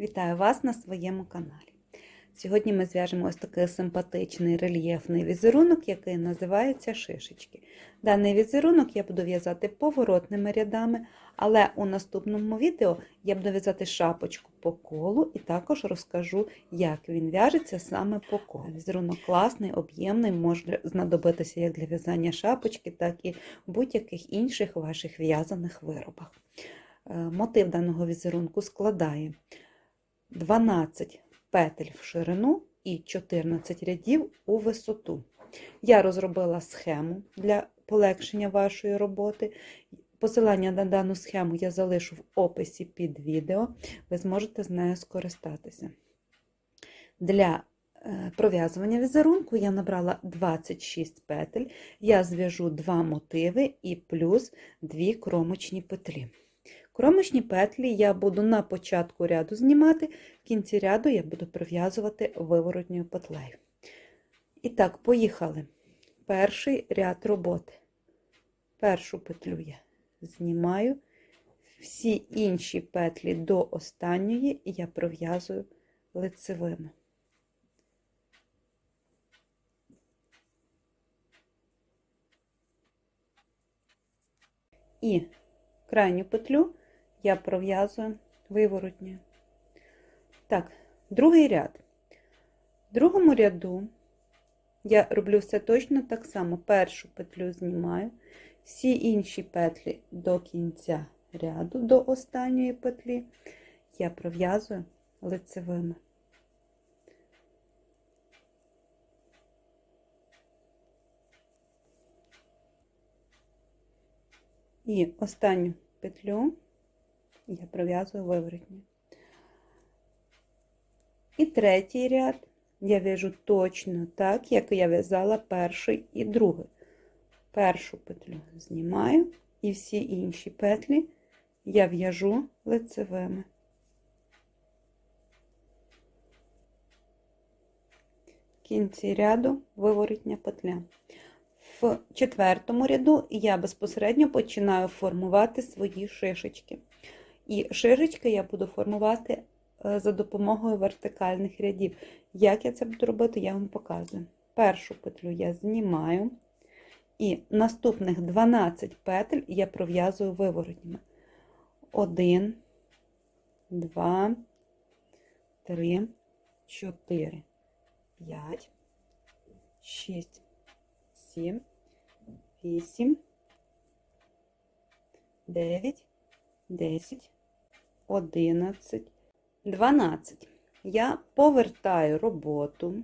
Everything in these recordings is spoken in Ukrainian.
Вітаю вас на своєму каналі. Сьогодні ми зв'яжемо ось такий симпатичний рельєфний візерунок, який називається шишечки. Даний візерунок я буду в'язати поворотними рядами, але у наступному відео я буду в'язати шапочку по колу і також розкажу, як він в'яжеться саме по колу. Візерунок класний, об'ємний, може знадобитися як для в'язання шапочки, так і будь-яких інших ваших в'язаних виробах. Е, Мотив даного візерунку складає 12 петель в ширину і 14 рядів у висоту. Я розробила схему для полегшення вашої роботи. Посилання на дану схему я залишу в описі під відео, ви зможете з нею скористатися. Для е, пров'язування візерунку я набрала 26 петель, я зв'яжу 2 мотиви і плюс 2 кромочні петлі. Кромочні петлі я буду на початку ряду знімати, в кінці ряду я буду пров'язувати виворотньою петлею. І так, поїхали. Перший ряд роботи. Першу петлю я знімаю, всі інші петлі до останньої я пров'язую лицевими. І крайню петлю я пров'язую виворотньою. Так, другий ряд. В другому ряду я роблю все точно так само. Першу петлю знімаю, всі інші петлі до кінця ряду, до останньої петлі, я пров'язую лицевими. І останню петлю я пров'язую виворотньо. І третій ряд я в'яжу точно так, як я в'язала перший і другий. Першу петлю знімаю, і всі інші петлі я в'яжу лицевими. В кінці ряду виворотня петля. В четвертому ряду я безпосередньо починаю формувати свої шишечки. І шишечки я буду формувати за допомогою вертикальних рядів. Як я це буду робити, я вам показую. Першу петлю я знімаю, і наступних 12 петель я пров'язую виворотніми. 1, 2, 3, 4, 5, 6, 7, 8, 9, 10, 11, 12. Я повертаю роботу.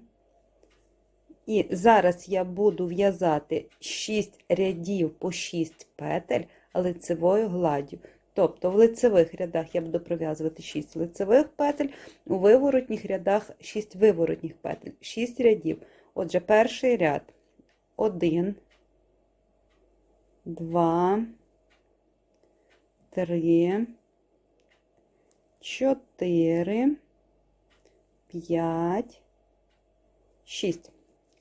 І зараз я буду в'язати 6 рядів по 6 петель лицевою гладдю. Тобто в лицевих рядах я буду пров'язувати 6 лицевих петель, у виворотніх рядах 6 виворотніх петель, 6 рядів. Отже, перший ряд 1, 2, 3, 4, 5, 6.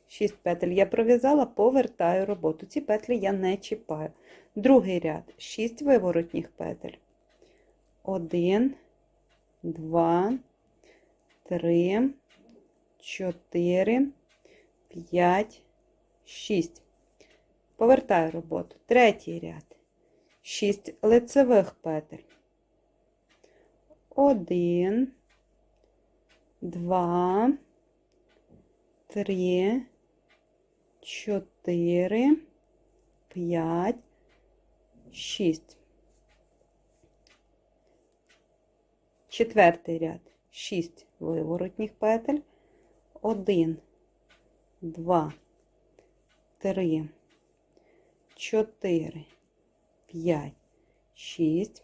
6 петель я пров'язала, повертаю роботу. Ці петлі я не чіпаю. Другий ряд 6 виворотніх петель. 1, 2, 3, 4, 5, 6. Повертаю роботу. Третій ряд. 6 лицевих петель. 1, 2, 3, 4, 5, 6. Четвертий ряд 6 виворотніх петель. 1, 2, 3, 4, 5, 6.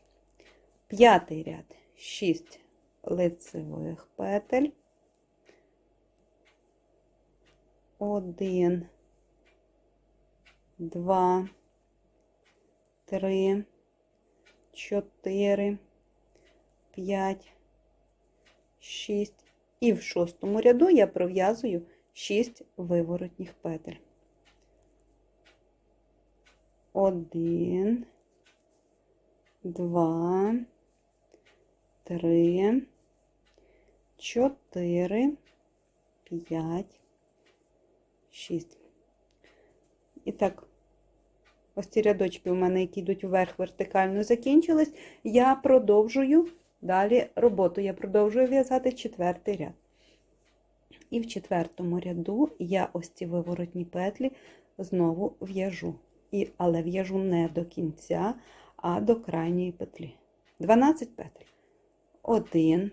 П'ятий ряд 6 лицевих петель. 1, 2, 3, 4, 5, 6. І в шостому ряду я пров'язую 6 виворотніх петель. 1, 2, 3, 4, 5, 6. І так, ось ці рядочки у мене, які йдуть вверх вертикально, закінчились. Я продовжую далі роботу. Я продовжую в'язати четвертий ряд. І в четвертому ряду я ось ці виворотні петлі знову в'яжу. І, Але в'яжу не до кінця, а до крайньої петлі. 12 петель. 1,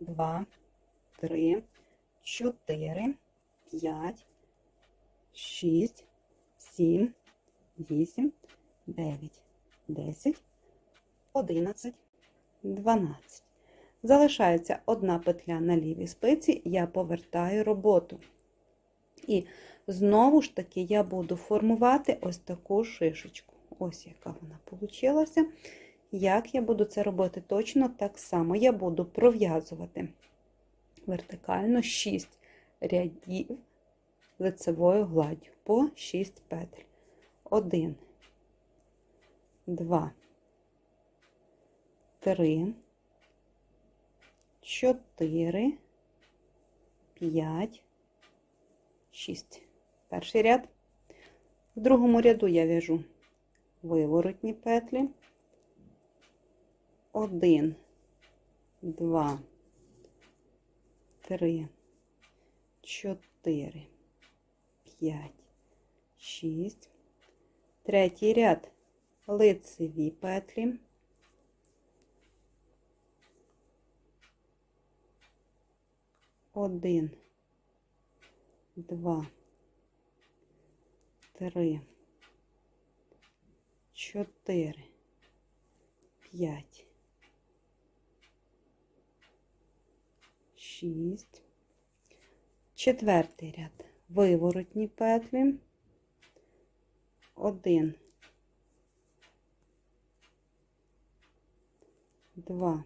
2, 3, 4, 5, 6, 7, 8, 9, 10, 11, 12. Залишається одна петля на лівій спиці, я повертаю роботу. І знову ж таки я буду формувати ось таку шишечку. Ось яка вона вийшла. Як я буду це робити точно так само. Я буду пров'язувати вертикально 6 рядів лицевою гладдю по 6 петель. 1, 2, 3, 4, 5, 6. Перший ряд. В другому ряду я в'яжу виворотні петлі. 1, 2, 3, 4, 5, 6. Третій ряд лицеві петлі. Один, два, три, чотири, п'ять, шість. Четвертий ряд. Виворотні петлі. Один, два,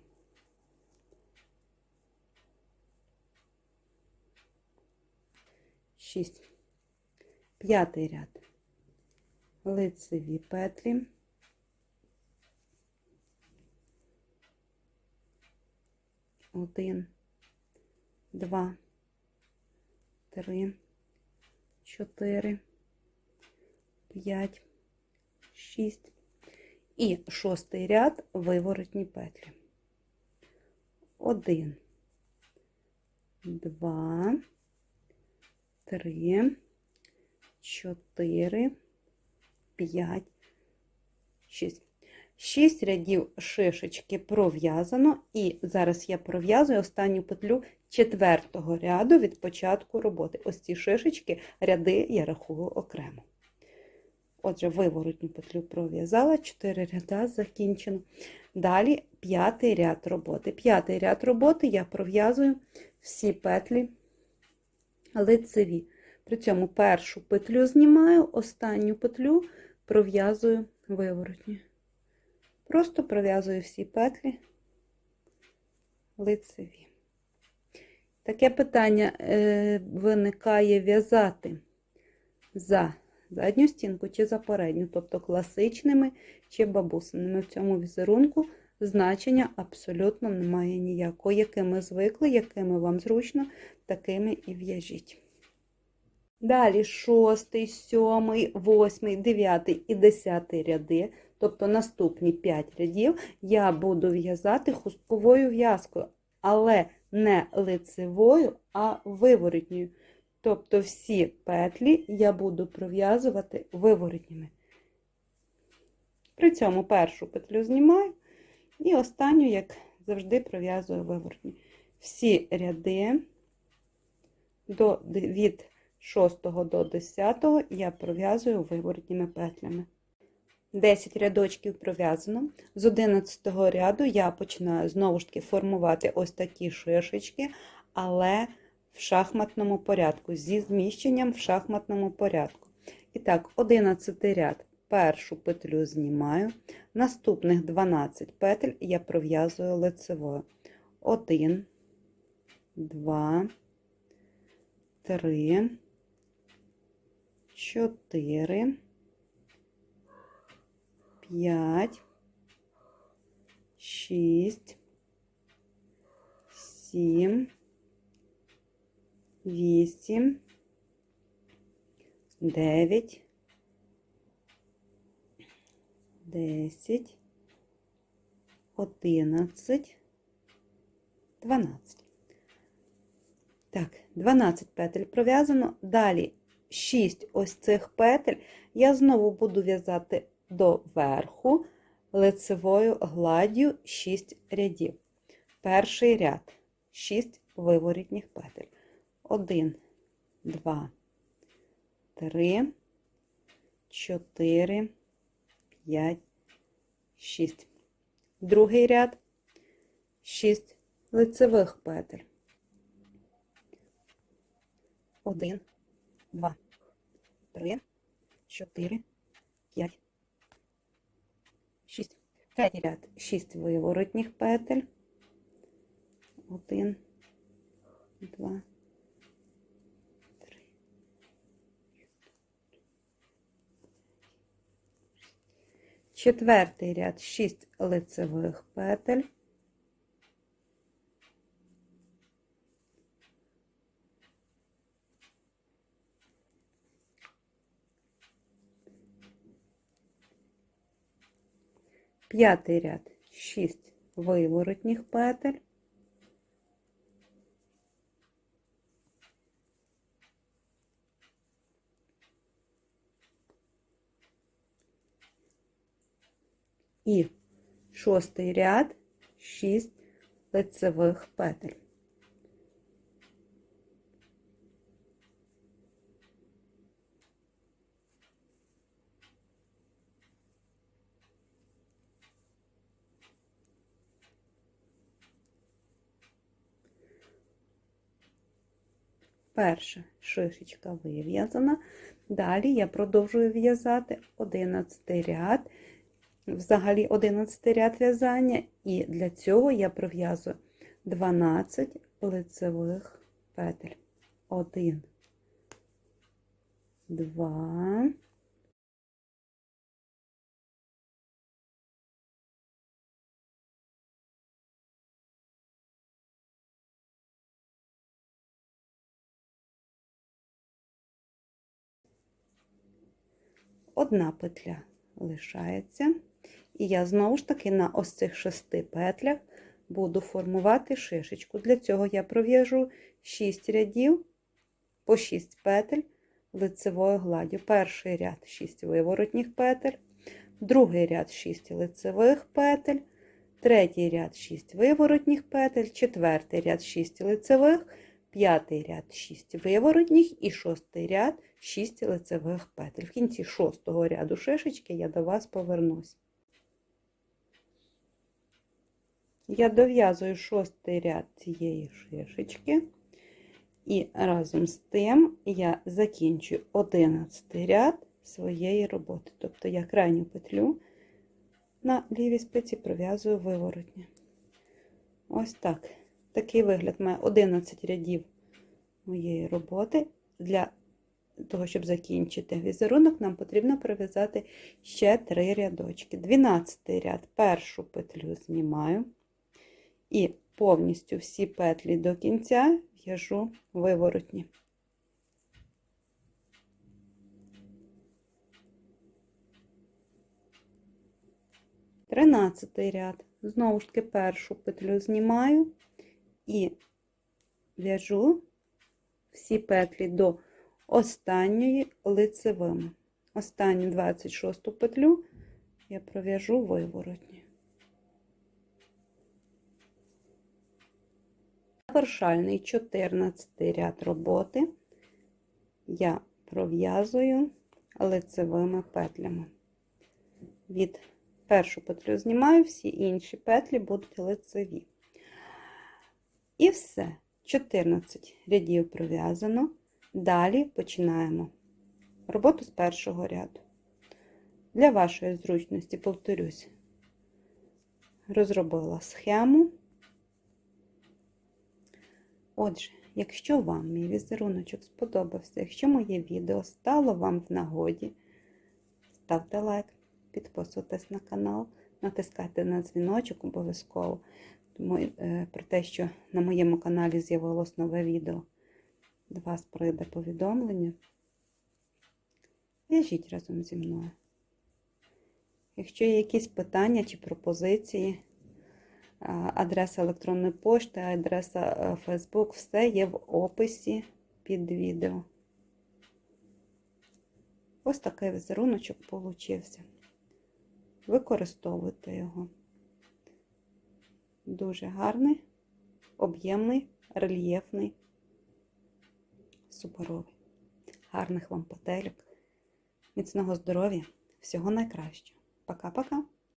шість. П'ятий ряд. Лицеві петлі. Один, два, три, чотири, п'ять, шість. І шостий ряд виворотні петлі. Один, два, три, чотири, п'ять, шість. Шість рядів шишечки пров'язано, і зараз я пров'язую останню петлю четвертого ряду від початку роботи. Ось ці шишечки, ряди я рахую окремо. Отже, виворотню петлю пров'язала, 4 ряда закінчено. Далі п'ятий ряд роботи. П'ятий ряд роботи я пров'язую всі петлі лицеві. При цьому першу петлю знімаю, останню петлю пров'язую виворотні. Просто пров'язую всі петлі лицеві. Таке питання е, виникає в'язати за задню стінку чи за передню, тобто класичними чи бабусиними. В цьому візерунку значення абсолютно немає ніякого. Якими звикли, якими вам зручно, такими і в'яжіть. Далі шостий, сьомий, восьмий, дев'ятий і десятий ряди, тобто наступні 5 рядів, я буду в'язати хустковою в'язкою, але не лицевою, а виворотньою. Тобто всі петлі я буду пров'язувати виворотніми. При цьому першу петлю знімаю і останню, як завжди, пров'язую виворотні. Всі ряди до, від 6 до 10 я пров'язую виворотніми петлями. 10 рядочків пров'язано. З 11 ряду я починаю знову ж таки формувати ось такі шишечки, але в шахматному порядку, зі зміщенням в шахматному порядку. І так, 11 ряд. Першу петлю знімаю, наступних 12 петель я пров'язую лицевою. 1, 2, 3, 4, 5, 6, сім, вісім, дев'ять, десять, одинадцять, дванадцять. Так, 12 петель пров'язано. Далі 6 ось цих петель я знову буду в'язати до верху лицевою гладдю 6 рядів. Перший ряд 6 виворітніх петель. 1, 2, 3, 4, 5, 6. Другий ряд 6 лицевих петель. 1, 2, 3, 4, 5, 6. Третій ряд 6 виворотніх петель. 1, 2, 3. Четвертий ряд 6 лицевих петель. П'ятий ряд 6 виворотніх петель. І шостий ряд 6 лицевих петель. Перша шишечка вив'язана. Далі я продовжую в'язати 11 ряд, взагалі 11 ряд в'язання, і для цього я пров'язую 12 лицевих петель. 1, 2, одна петля лишається. І я знову ж таки на ось цих шести петлях буду формувати шишечку. Для цього я пров'яжу 6 рядів по 6 петель лицевою гладдю. Перший ряд 6 виворотніх петель, другий ряд 6 лицевих петель, третій ряд 6 виворотніх петель, четвертий ряд 6 лицевих, п'ятий ряд 6 виворотніх і шостий ряд 6 лицевих петель. В кінці шостого ряду шишечки я до вас повернусь. Я дов'язую шостий ряд цієї шишечки, і разом з тим я закінчую 11 ряд своєї роботи. Тобто я крайню петлю на лівій спиці пров'язую виворотні. Ось так. Такий вигляд має 11 рядів моєї роботи. Для того, щоб закінчити візерунок, нам потрібно пров'язати ще 3 рядочки. 12 ряд першу петлю знімаю і повністю всі петлі до кінця в'яжу виворотні. Тринадцятий ряд. Знову ж таки першу петлю знімаю і в'яжу всі петлі до останньої лицевими. Останню 26 петлю я пров'яжу виворотні. Завершальний 14 ряд роботи я пров'язую лицевими петлями. Від першу петлю знімаю, всі інші петлі будуть лицеві. І все. 14 рядів пров'язано. Далі починаємо роботу з першого ряду. Для вашої зручності, повторюсь, розробила схему. Отже, якщо вам мій візеруночок сподобався, якщо моє відео стало вам в нагоді, ставте лайк, підписуйтесь на канал, натискайте на дзвіночок обов'язково. Е, про те, що на моєму каналі з'явилось нове відео, до вас прийде повідомлення. В'яжіть разом зі мною. Якщо є якісь питання чи пропозиції, адреса електронної пошти, адреса е, Facebook, все є в описі під відео. Ось такий візеруночок получився. Використовуйте його. Дуже гарний, об'ємний, рельєфний, суперовий. Гарних вам петелек, міцного здоров'я, всього найкращого. Пока-пока!